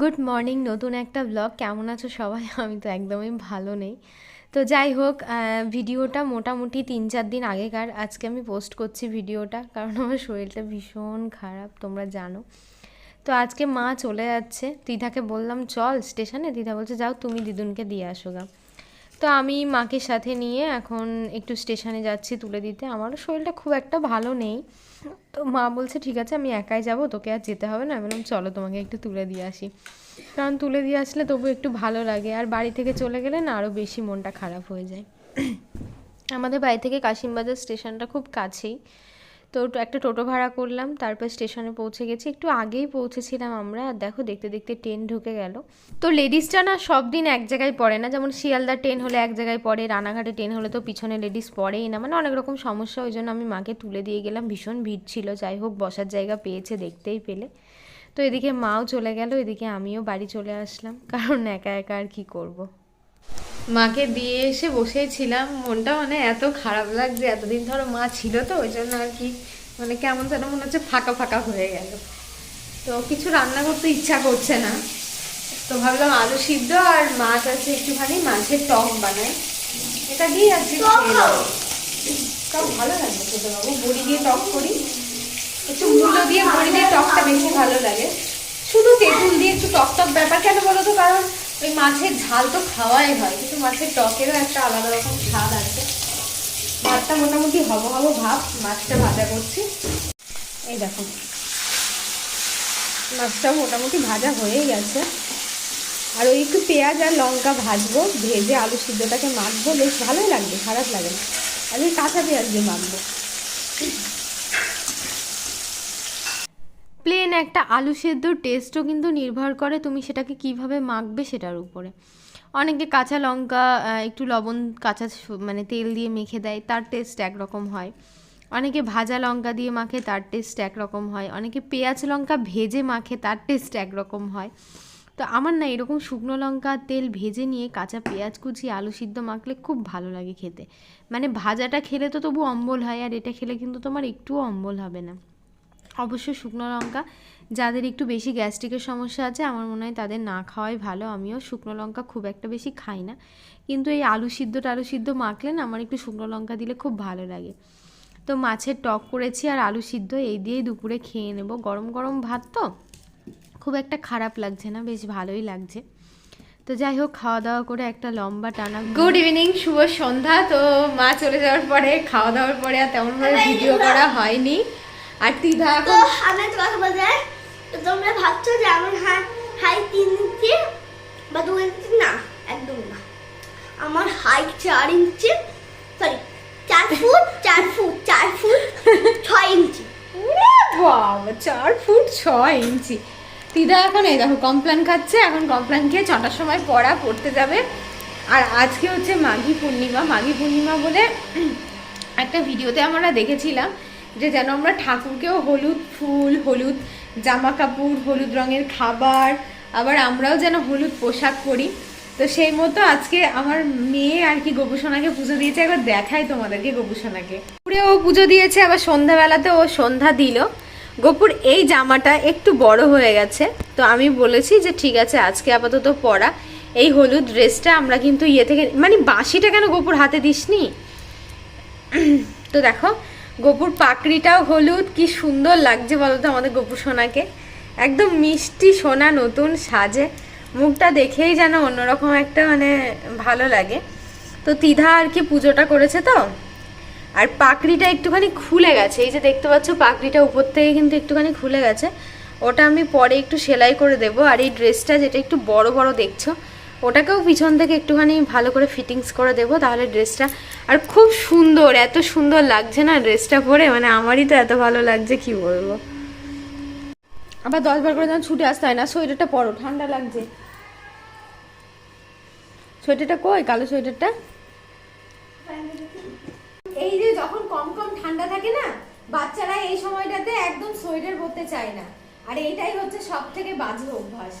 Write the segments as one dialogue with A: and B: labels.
A: Good morning নতুন একটা blog কেমন আছো সবাই? আমি তো একদমই ভালো নেই। তো যাই হোক ভিডিওটা মোটামুটি তিন চার দিন আগেকার। আজকে আমি পোস্ট করছি ভিডিওটা, কারণ আমার শরীরটা ভীষণ খারাপ, তোমরা জানো। তো আজকে মা চলে যাচ্ছে। দিদাকে বললাম, চল স্টেশনে। দিদা বলছে, যাও, তুমি দিদুনকে দিয়ে আসো গা। তো আমি মাকে সাথে নিয়ে এখন একটু স্টেশনে যাচ্ছি তুলে দিতে। আমারও শরীরটা খুব একটা ভালো নেই। তো মা বলছে, ঠিক আছে, আমি একাই যাব, তোকে আর যেতে হবে না। আমি বললাম, চলো, তোমাকে একটু তুলে দিয়ে আসি। কারণ তুলে দিয়ে আসলে তবু একটু ভালো লাগে। আর বাড়ি থেকে চলে গেলে না আরও বেশি মনটা খারাপ হয়ে যায়। আমাদের বাড়ি থেকে কাশিমবাজার স্টেশনটা খুব কাছেই। তো একটা টোটো ভাড়া করলাম, তারপর স্টেশনে পৌঁছে গেছি। একটু আগেই পৌঁছেছিলাম আমরা, আর দেখো দেখতে দেখতে ট্রেন ঢুকে গেল। তো লেডিসটা না সব দিন এক জায়গায় পড়ে না, যেমন শিয়ালদা ট্রেন হলে এক জায়গায় পড়ে, রানাঘাটে ট্রেন হলে তো পিছনে লেডিস পড়েই না মানে অনেক রকম সমস্যা, ওই জন্য আমি মাকে তুলে দিয়ে গেলাম, ভীষণ ভিড় ছিল, যাই হোক বসার জায়গা পেয়েছে দেখতেই পেলে। তো এদিকে মাও চলে গেল, এদিকে আমিও বাড়ি চলে আসলাম, কারণ একা একা আর কি করব। মাকে দিয়ে এসে বসেই ছিলাম মনটা মানে এত খারাপ লাগছে এতদিন ধরো মা ছিল তো ওই জন্য আর কি মানে কেমন যেন মনে হচ্ছে ফাঁকা ফাঁকা হয়ে গেল। তো কিছু রান্না করতে ইচ্ছা করছে না। তো ভাবলাম আলু সিদ্ধ আর মাছ আছে একটুখানি মাছের টক বানাই। এটা দিয়ে আজকে নেব। ভালো লাগে খেতে বাবু বড়ি দিয়ে টক করি। একটু মূল্য দিয়ে বড়ি দিয়ে টকটা বেশি ভালো লাগে। শুধু তেঁতুল দিয়ে একটু টক টক ব্যাপার কেন বলো তো? কারণ ওই মাছের ঝাল তো খাওয়াই হয়, কিন্তু মাছের টকেরও একটা আলাদা রকম স্বাদ আছে। ভাতটা মোটামুটি হব হব ভাব, মাছটা ভাজা করছি। এই দেখো। মাছটা মোটামুটি ভাজা হয়েই গেছে। আর ওই একটু পেঁয়াজ আর লঙ্কা ভাজবো, ভেজে আলু সিদ্ধটাকে মাখবো, বেশ ভালোই লাগবে, খারাপ লাগে না। ওই কাঁচা পেঁয়াজ দিয়ে মাখবো প্লেন একটা আলু সেদ্ধর টেস্টও কিন্তু নির্ভর করে তুমি সেটাকে কীভাবে মাখবে সেটার উপরে। অনেকে কাঁচা লঙ্কা একটু লবণ, কাঁচা মানে তেল দিয়ে মেখে দেয়, তার টেস্ট একরকম হয়। অনেকে ভাজা লঙ্কা দিয়ে মাখে, তার টেস্ট একরকম হয়। অনেকে পেঁয়াজ লঙ্কা ভেজে মাখে, তার টেস্ট একরকম হয়। তো আমার না এরকম শুকনো লঙ্কা, তেল ভেজে নিয়ে কাঁচা পেঁয়াজ কুচি, আলু সিদ্ধ মাখলে খুব ভালো লাগে খেতে। মানে ভাজাটা খেলে তো তবু অম্বল হয়, আর এটা খেলে কিন্তু তোমার একটুও অম্বল হবে না। অবশ্য শুকনো লঙ্কা। যাদের একটু বেশি গ্যাস্ট্রিকের সমস্যা আছে আমার মনে হয় তাদের না খাওয়াই ভালো। আমিও শুকনো লঙ্কা খুব একটা বেশি খাই না। কিন্তু এই আলু সিদ্ধ টালু সিদ্ধ মাখলে না আমার একটু শুকনো লঙ্কা দিলে খুব ভালো লাগে। তো মাছের টক করেছি আর আলু সিদ্ধ এই দিয়েই দুপুরে খেয়ে নেব। গরম গরম ভাত তো খুব একটা খারাপ লাগছে না বেশ ভালোই লাগছে। তো যাই হোক খাওয়া দাওয়া করে একটা লম্বা টানা গুড ইভিনিং শুভ সন্ধ্যা। তো মা চলে যাওয়ার পরে খাওয়া দাওয়ার পরে আর তেমনভাবে ভিডিও করা হয়নি। আর তিধা
B: তো
A: এখন
B: আমি একটা কথা বলতে তো তোমরা ভাবছ যে আমার হাই হাই তিন ইঞ্চি বা দু ইঞ্চি? না একদম না। আমার হাইট চার ইঞ্চি সরি চার ফুট চার ফুট চার ফুট ছয় ইঞ্চি।
A: বাবা চার ফুট ছয় ইঞ্চি। তিদা এখন এই দেখো কমপ্লান খাচ্ছে এখন কমপ্লান খেয়ে ছটার সময় পড়া পড়তে যাবে। আর আজকে হচ্ছে মাঘী পূর্ণিমা। মাঘী পূর্ণিমা বলে একটা ভিডিওতে আমরা দেখেছিলাম যে যেন আমরা ঠাকুরকেও হলুদ ফুল, হলুদ জামা কাপড় হলুদ রঙের খাবার, আবার আমরাও যেন হলুদ পোশাক পরি। তো সেই মতো আজকে আমার মেয়ে আর কি গোপুসোনাকে পুজো দিয়েছে, একবার দেখাই তোমাদেরকে গোপুসোনাকে। পুরে ও পুজো দিয়েছে, আবার সন্ধ্যাবেলাতে ও সন্ধ্যা দিল। গোপুর এই জামাটা একটু বড় হয়ে গেছে, তো আমি বলেছি যে ঠিক আছে, আজকে আপাতত পরা। এই হলুদ ড্রেসটা আমরা কিন্তু ইয়ে থেকে মানে বাঁশিটা কেন গোপুর হাতে দিসনি? তো দেখো গোপুর পাকড়িটাও হলুদ, কি সুন্দর লাগছে বলতো আমাদের গোপু সোনাকে। একদম মিষ্টি সোনা নতুন সাজে। মুখটা দেখেই যেন অন্যরকম একটা মানে ভালো লাগে। তো তিধা আর কি পুজোটা করেছে তো? আর পাকড়িটা একটুখানি খুলে গেছে। এই যে দেখতে পাচ্ছ পাকড়িটা উপর থেকে কিন্তু একটুখানি খুলে গেছে। ওটা আমি পরে একটু সেলাই করে দেব। আর এই ড্রেসটা যেটা একটু বড় বড় দেখছ ওটাকেও পিছন থেকে একটুখানি ভালো করে ফিটিংস করে দেবো, তাহলে ড্রেসটা আর খুব সুন্দর, এত সুন্দর লাগছে না ড্রেসটা পরে মানে আমারই তো এত ভালো লাগছে, কি বলব? আবার দশ বার করে যখন ছুটে আসতে হয় না, সোয়েটারটা পরো, ঠান্ডা লাগছে। সোয়েটারটা কই, কালো সোয়েটারটা? এই যে যখন কম কম ঠান্ডা থাকে না, বাচ্চারা এই সময়টাতে একদম সোয়েটার পরতে চায় না। আর এইটাই হচ্ছে সব থেকে বাজে অভ্যাস।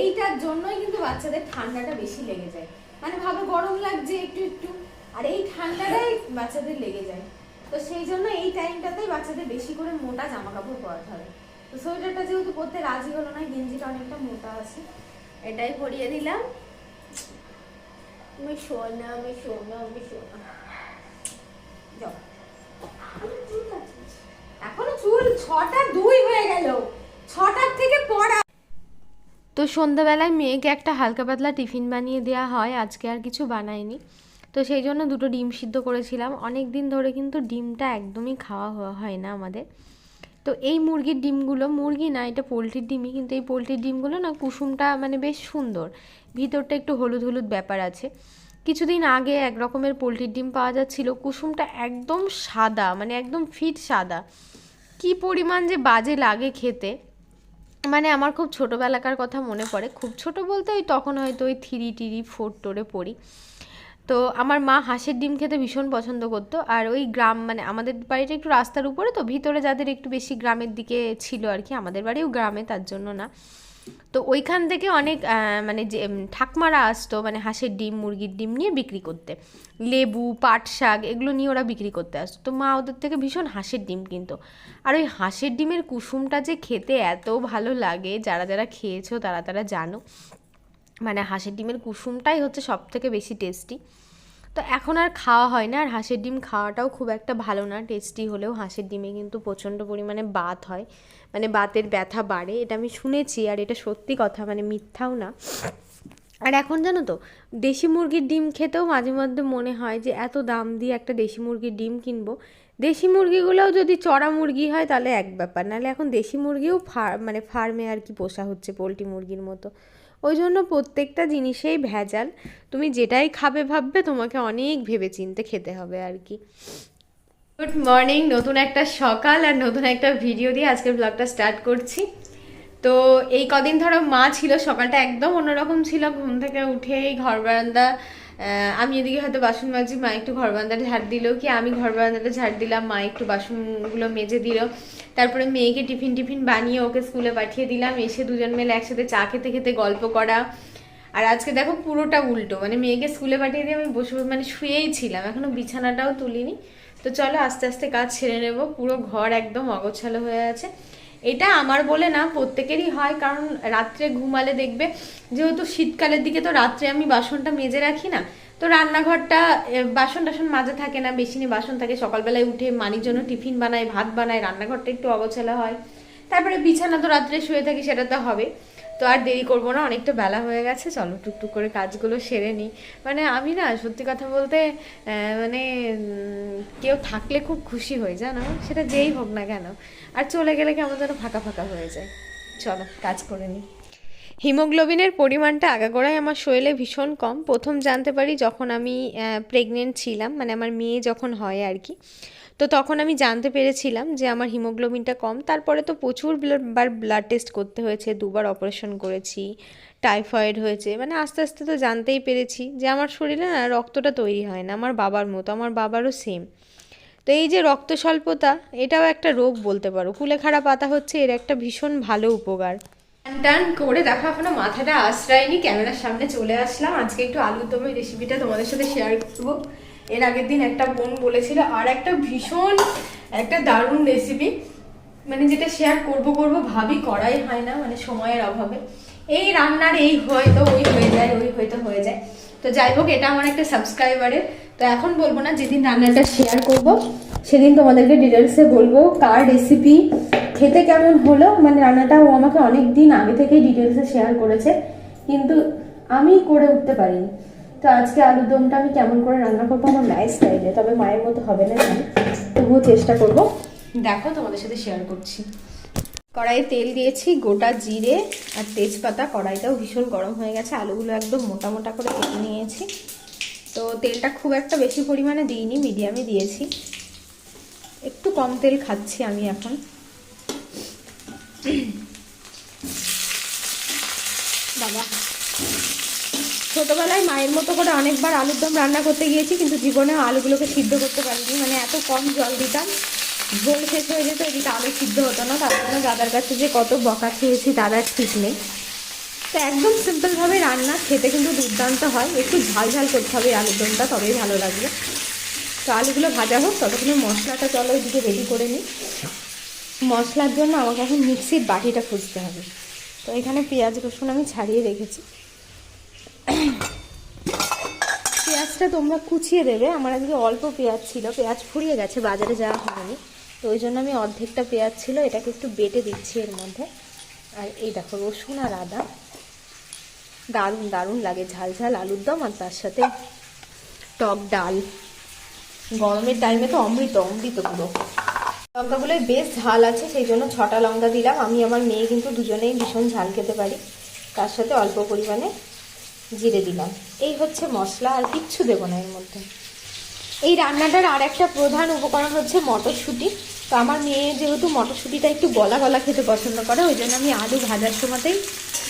A: এইটার জন্যই কিন্তু বাচ্চাদের ঠান্ডাটা বেশি লেগে যায়। মানে ভাবে গরম লাগছে একটু একটু আর এই ঠান্ডাটাই বাচ্চাদের লেগে যায়। তো সেই জন্য এই টাইমটাতেই বাচ্চাদের বেশি করে মোটা জামা কাপড় পরাতে হবে। তো সোয়েটারটা যেহেতু পরতে রাজি হলো না গেঞ্জিটা অনেকটা মোটা আছে। এটাই পরিয়ে দিলাম।
B: আমি শোনা আমি শোনা আমি
A: যাও। এখনও চুল ছটা দুই হয়ে গেল। ছটার থেকে পড়া তো সন্ধ্যাবেলায় মেয়েকে একটা হালকা পাতলা টিফিন বানিয়ে দেওয়া হয়, আজকে আর কিছু বানায়নি। তো সেই জন্য দুটো ডিম সিদ্ধ করেছিলাম। অনেক দিন ধরে কিন্তু ডিমটা একদমই খাওয়া হয় না আমাদের। তো এই মুরগির ডিমগুলো, মুরগি না, এটা পোলট্রির ডিমই, কিন্তু এই পোলট্রির ডিমগুলো না কুসুমটা মানে বেশ সুন্দর। ভিতরটা একটু হলুদ হলুদ ব্যাপার আছে। কিছুদিন আগে এক রকমের পোলট্রির ডিম পাওয়া যাচ্ছিল। কুসুমটা একদম সাদা মানে একদম ফিট সাদা। কি পরিমাণ যে বাজে লাগে খেতে। মানে আমার খুব ছোটোবেলাকার কথা মনে পড়ে। খুব ছোট বলতে ওই তখন হয়তো ওই থ্রি টিরি, ফোর টোরে পড়ি। তো আমার মা হাঁসের ডিম খেতে ভীষণ পছন্দ করতো। আর ওই গ্রাম মানে আমাদের বাড়িটা একটু রাস্তার উপরে তো, ভিতরে যাদের একটু বেশি গ্রামের দিকে ছিল আর কি, আমাদের বাড়িও গ্রামে তার জন্য না। তো ওইখান থেকে অনেক মানে যে ঠাকমারা আসতো মানে হাঁসের ডিম, মুরগির ডিম নিয়ে বিক্রি করতে। লেবু, পাট শাক, এগুলো নিয়ে ওরা বিক্রি করতে আসতো। তো মা ওদের থেকে ভীষণ হাঁসের ডিম কিনতো। আর ওই হাঁসের ডিমের কুসুমটা যে খেতে এত ভালো লাগে, যারা যারা খেয়েছো তারা তারা জানো। মানে হাঁসের ডিমের কুসুমটাই হচ্ছে সব থেকে বেশি টেস্টি তো এখন আর খাওয়া হয় না, আর হাঁসের ডিম খাওয়াটাও খুব একটা ভালো না টেস্টি হলেও হাঁসের ডিমে কিন্তু প্রচণ্ড পরিমাণে বাত হয় মানে বাতের ব্যথা বাড়ে, এটা আমি শুনেছি আর এটা সত্যি কথা মানে মিথ্যাও না। আর এখন জানো তো, দেশি মুরগির ডিম খেতেও মাঝে মধ্যে মনে হয় যে এত দাম দিয়ে একটা দেশি মুরগির ডিম কিনবো। দেশি মুরগিগুলোও যদি চড়া মুরগি হয় তাহলে এক ব্যাপার, নাহলে এখন দেশি মুরগিও ফার মানে ফার্মে আর কি পোষা হচ্ছে পোলট্রি মুরগির মতো। ওই জন্য প্রত্যেকটা জিনিসেই ভেজাল। তুমি যেটাই খাবে ভাববে, তোমাকে অনেক ভেবে চিনতে খেতে হবে আর কি। গুড মর্নিং নতুন একটা সকাল আর নতুন একটা ভিডিও দিয়ে আজকের ব্লগটা স্টার্ট করছি। তো এই কদিন ধরো মা ছিল, সকালটা একদম অন্যরকম ছিল। ঘুম থেকে উঠেই ঘর বারান্দা আমি এদিকে হয়তো বাসন মাজি মা একটু ঘর বারান্দাটা ঝাড় দিল কি, আমি ঘর বারান্দাটা ঝাড় দিলাম, মা একটু বাসনগুলো মেজে দিল। তারপরে মেয়েকে টিফিন টিফিন বানিয়ে ওকে স্কুলে পাঠিয়ে দিলাম, এসে দুজন মিলে একসাথে চা খেতে খেতে গল্প করা। আর আজকে দেখো পুরোটা উল্টো মানে মেয়েকে স্কুলে পাঠিয়ে দিয়ে আমি বসে মানে শুয়েই ছিলাম, এখনও বিছানাটাও তুলিনি। তো চলো আস্তে আস্তে কাজ ছেড়ে নেব, পুরো ঘর একদম অগোছালো হয়ে আছে। এটা আমার বলে না, প্রত্যেকেরই হয়, কারণ রাত্রে ঘুমালে দেখবে, যেহেতু শীতকালের দিকে তো রাত্রে আমি বাসনটা মেজে রাখি না, তো রান্নাঘরটা বাসন টাসন মাজা থাকে না, বেশি নিয়ে বাসন থাকে, সকালবেলায় উঠে মানির জন্য টিফিন বানায়, ভাত বানায়, রান্নাঘরটা একটু অবছেলা হয়। তারপরে বিছানা তো রাত্রে শুয়ে থাকি, সেটা তো হবে তো আর দেরি করব না, অনেকটা বেলা হয়ে গেছে, চলো টুকটুক করে কাজগুলো সেরে নিই। মানে আমি না, সত্যি কথা বলতে মানে কেউ থাকলে খুব খুশি হই, জানো? সেটা যেই হোক না কেন। আর চলে গেলে কেমন যেন ফাঁকা ফাঁকা হয়ে যায়। চলো, কাজ করে নিই। হিমোগ্লোবিনের পরিমাণটা আগাগোড়ায় আমার শরীরে ভীষণ কম। প্রথম জানতে পারি যখন আমি প্রেগনেন্ট ছিলাম মানে আমার মেয়ে যখন হয় আর কি। তো তখন আমি জানতে পেরেছিলাম যে আমার হিমোগ্লোবিনটা কম। তারপরে তো প্রচুর বার ব্লাড টেস্ট করতে হয়েছে, দুবার অপারেশন করেছি টাইফয়েড হয়েছে মানে আস্তে আস্তে তো জানতেই পেরেছি যে আমার শরীরে না রক্তটা তৈরি হয় না, আমার বাবার মতো, আমার বাবারও সেম তো এই যে রক্ত স্বল্পতা, এটাও একটা রোগ বলতে পারো। কুলেখাড়া পাতা হচ্ছে, এর একটা ভীষণ ভালো উপকার। টান করে দেখো, এখনও মাথাটা আশ্রয়নি, ক্যামেরার সামনে চলে আসলাম। আজকে একটু আলুর দমের রেসিপিটা তোমাদের সাথে শেয়ার করব। এর আগের দিন একটা বোন বলেছিল, আর একটা ভীষণ, একটা দারুণ রেসিপি মানে যেটা শেয়ার করব করব ভাবি করাই হয় না মানে সময়ের অভাবে। এই রান্নার এই হয়তো ওই হয়ে যায়, ওই হয়তো হয়ে যায়। তো যাই হোক, এটা আমার একটা সাবস্ক্রাইবারের তো এখন বলব না, যেদিন রান্নাটা শেয়ার করব, সেদিন তোমাদেরকে ডিটেলসে বলব কার রেসিপি খেতে কেমন হলো। মানে রান্নাটা ও আমাকে অনেক দিন আগে থেকেই ডিটেলসে শেয়ার করেছে, কিন্তু আমি করে উঠতে পারিনি। তো আজকে আলুর দমটা আমি কেমন করে রান্না করব আমার মায়ের স্টাইলে তবে মায়ের মতো হবে না জানি। তবুও চেষ্টা করব। দেখো, তোমাদের সাথে শেয়ার করছি। কড়াইয়ে তেল দিয়েছি, গোটা জিরে আর তেজপাতা। কড়াইটাও ভীষণ গরম হয়ে গেছে, আলুগুলো একদম মোটা মোটা করে কেটে নিয়েছি। তো তেলটা খুব একটা বেশি পরিমাণে দিইনি মিডিয়ামে দিয়েছি। একটু কম তেল খাচ্ছি আমি এখন। বাবা। ছোটবেলায় মায়ের মতো করে অনেকবার আলুর দম রান্না করতে গিয়েছি, কিন্তু জীবনে আলুগুলোকে সিদ্ধ করতে পারিনি। মানে এত কম জল দিতাম, ঝোল শেষ হয়ে যেত, এদিকে আলু সিদ্ধ হতো না। তার জন্য দাদার কাছে যে কত বকা খেয়েছি, দাদার ঠিক নেই। তো একদম সিম্পলভাবে রান্না, খেতে কিন্তু দুর্দান্ত হয়। একটু ঝাল ঝাল করতে হবে আলুর দমটা, তবেই ভালো লাগবে। তো আলুগুলো ভাজা হোক, ততক্ষণে মশলাটা চলো ওইদিকে রেডি করে নিই। মশলার জন্য আমাকে এখন মিক্সির বাটিটা খুঁজতে হবে। তো এখানে পেঁয়াজ রসুন আমি ছাড়িয়ে রেখেছি। পেঁয়াজটা তোমরা কুচিয়ে দেবে। আমার আজকে অল্প পেঁয়াজ ছিল, পেঁয়াজ ফুরিয়ে গেছে, বাজারে যাওয়া হয়নি। তো ওই জন্য আমি অর্ধেকটা পেঁয়াজ ছিল, এটাকে একটু বেটে দিচ্ছি এর মধ্যে। আর এই দেখো, রসুন আর আদা। দারুণ দারুণ লাগে, ঝাল ঝাল আলুর দম আর তার সাথে টক ডাল। গরমের টাইমে তো অমৃত অমৃত পুরো লঙ্কাগুলো বেশ ঝাল আছে, সেই জন্য ছটা লঙ্কা দিলাম। আমি, আমার মেয়ে কিন্তু দুজনেই ভীষণ ঝাল খেতে পারি। তার সাথে অল্প পরিমাণে জিরে দিলাম। এই হচ্ছে মশলা আর কিচ্ছু দেবো না এর মধ্যে। এই রান্নাটার আর একটা প্রধান উপকরণ হচ্ছে মটরশুঁটি। তো আমার মেয়ে যেহেতু মটরশুঁটিটা একটু গলা গলা খেতে পছন্দ করে ওই জন্য আমি আলু ভাজার সময়তেই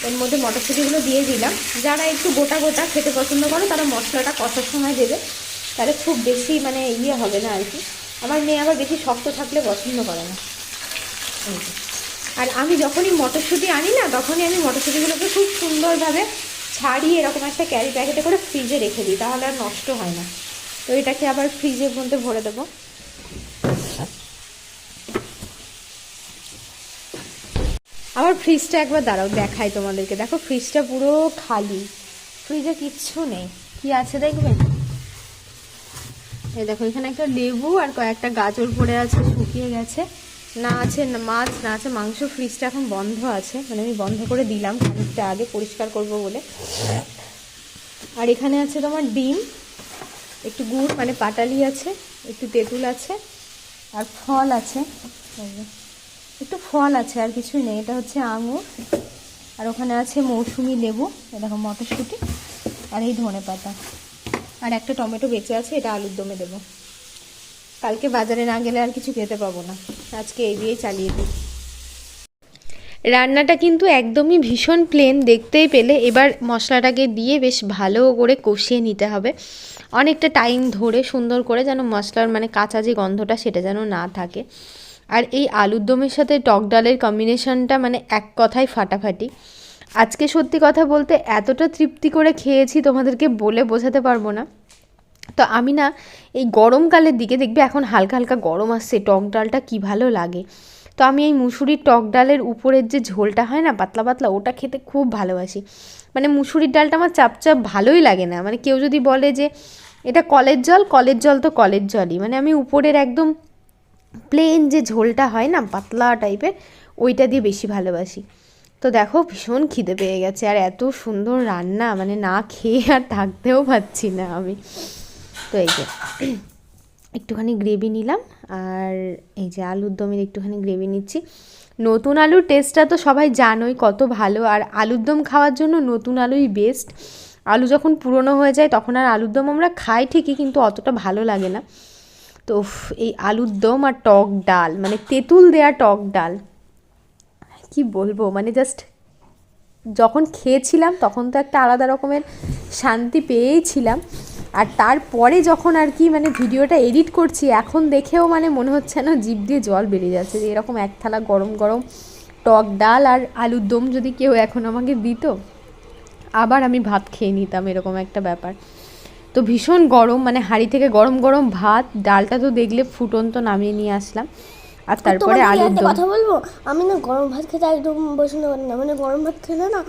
A: এর মধ্যে মটরশুঁটিগুলো দিয়ে দিলাম। যারা একটু গোটা গোটা খেতে পছন্দ করে তারা মশলাটা কষার সময় দেবে। তাহলে খুব বেশি মানে ইয়ে হবে না আর কি। আমার মেয়ে আবার বেশি শক্ত থাকলে পছন্দ করে না। আর আমি যখনই মটরশুঁটি আনি না তখনই আমি মটরশুঁটিগুলোকে খুব সুন্দরভাবে ছাড়িয়ে এরকম একটা ক্যারি প্যাকেটে করে ফ্রিজে রেখে দিই, তাহলে আর নষ্ট হয় না। তো এটাকে আবার ফ্রিজের মধ্যে ভরে দেবো। আবার ফ্রিজটা একবার দাঁড়াও, দেখাই তোমাদেরকে। দেখো ফ্রিজটা পুরো খালি। ফ্রিজে কিচ্ছু নেই। কি আছে দেখবে? এই দেখো, এখানে একটা লেবু আর কয়েকটা গাজর পড়ে আছে, শুকিয়ে গেছে। না আছে, না মাছ না আছে, মাংস ফ্রিজটা এখন বন্ধ আছে মানে আমি বন্ধ করে দিলাম, খানিকটা আগে পরিষ্কার করব বলে। আর এখানে আছে তোমার ডিম, একটু গুড় মানে পাটালি আছে, একটু তেঁতুল আছে, আর ফল আছে। একটু ফল আছে, আর কিছুই নেই, এটা হচ্ছে আঙুর। আর ওখানে আছে মৌসুমি লেবু এরকম মটরশুঁটি, আর এই ধনে পাতা আর একটা টমেটো বেঁচে আছে, এটা আলুর দমে দেবো। কালকে বাজারে না গেলে আর কিছু খেতে পাবো না। আজকে এই দিয়েই চালিয়ে দিই। রান্নাটা কিন্তু একদমই ভীষণ প্লেন দেখতেই পেলে। এবার মশলাটাকে দিয়ে বেশ ভালো করে কষিয়ে নিতে হবে। অনেকটা টাইম ধরে সুন্দর করে যেন মশলার মানে কাঁচা যে গন্ধটা, সেটা যেন না থাকে। আর এই আলুর দমের সাথে টক ডালের কম্বিনেশনটা মানে এক কথায় ফাটাফাটি। আজকে সত্যি কথা বলতে এতটা তৃপ্তি করে খেয়েছি, তোমাদেরকে বলে বোঝাতে পারব না। তো আমি না এই গরমকালের দিকে দেখবে এখন হালকা হালকা গরম আসছে, টক ডালটা কি ভালো লাগে। তো আমি এই মুসুরির টক ডালের উপরের যে ঝোলটা হয় না, পাতলা পাতলা, ওটা খেতে খুব ভালোবাসি। মানে মুসুরির ডালটা আমার চাপচাপ ভালোই লাগে না। মানে কেউ যদি বলে যে, এটা কলের জল? কলের জল তো কলের জলই। মানে আমি উপরের একদম প্লেন যে ঝোলটা হয় না, পাতলা টাইপের, ওইটা দিয়ে বেশি ভালোবাসি। তো দেখো ভীষণ খিদে পেয়ে গেছে। আর এত সুন্দর রান্না মানে না খেয়ে আর থাকতেও পারছি না আমি। তো এই যে, একটুখানি গ্রেভি নিলাম, আর এই যে আলুর দমের একটুখানি গ্রেভি নিচ্ছি। নতুন আলুর টেস্টটা তো সবাই জানোই কত ভালো, আর আলুর দম খাওয়ার জন্য নতুন আলুই বেস্ট আলু যখন পুরনো হয়ে যায়, তখন আর আলুর দম আমরা খাই ঠিকই, কিন্তু অতটা ভালো লাগে না। তো এই আলুর দম আর টক ডাল মানে তেঁতুল দেয়া টক ডাল, কি বলব? মানে জাস্ট যখন খেয়েছিলাম, তখন তো একটা আলাদা রকমের শান্তি পেয়েইছিলাম আর তারপরে যখন আর কি মানে ভিডিওটা এডিট করছি, এখন দেখেও মানে মনে হচ্ছে না জিভ দিয়ে জল বেরিয়ে যাচ্ছে। যে এরকম এক থালা গরম গরম টক ডাল আর আলুর দম যদি কেউ এখন আমাকে দিত, আবার আমি ভাত খেয়ে নিতাম এরকম একটা ব্যাপার। তো ভীষণ গরম মানে হাঁড়ি থেকে গরম গরম ভাত, ডালটা তো দেখলে ফুটন্ত নামিয়ে নিয়ে আসলাম। আর তারপরে আলুর দম।
B: কথা বলব? আমি না গরম ভাত খেতে একদম পছন্দ করি না। মানে গরম ভাত খেলে না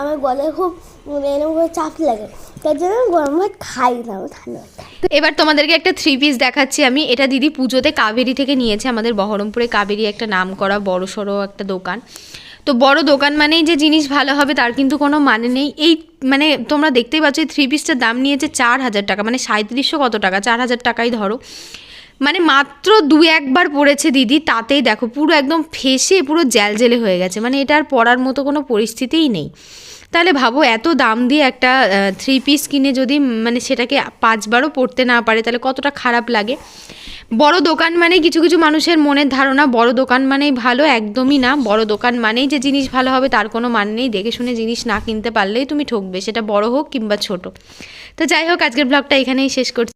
B: আমার গলায় খুব এরকম করে চাপ লাগে। তার জন্য গরম ভাত খাই না ঠান্ডা
A: এবার তোমাদেরকে একটা থ্রি পিস দেখাচ্ছি আমি। এটা দিদি পুজোতে কাবেরি থেকে নিয়েছে আমাদের বহরমপুরে কাবেরি একটা নাম করা বড় সড়ো একটা দোকান। তো বড় দোকান মানেই যে জিনিস ভালো হবে তার কিন্তু কোনো মানে নেই। এই মানে তোমরা দেখতেই পাচ্ছ এই থ্রি পিসটার দাম নিয়েছে চার হাজার টাকা মানে সাঁত্রিশশো কত টাকা? চার হাজার টাকাই ধরো। মানে মাত্র দু একবার পড়েছে দিদি, তাতেই দেখো পুরো একদম ফেসে, পুরো জ্যালজেলে হয়ে গেছে। মানে এটা আর পরার মতো কোনো পরিস্থিতিই নেই। তাহলে ভাবো এত দাম দিয়ে একটা থ্রি পিস কিনে যদি মানে সেটাকে পাঁচবারও পড়তে না পারে, তাহলে কতটা খারাপ লাগে? বড় দোকান মানে কিছু কিছু মানুষের মনের ধারণা, বড় দোকান মানেই ভালো, একদমই না। বড় দোকান মানেই যে জিনিস ভালো হবে, তার কোনো মানে নেই। দেখে শুনে জিনিস না কিনতে পারলেই তুমি ঠকবে, সেটা বড় হোক কিংবা ছোট। তো যাই হোক, আজকের ব্লগটা এখানেই শেষ করছি।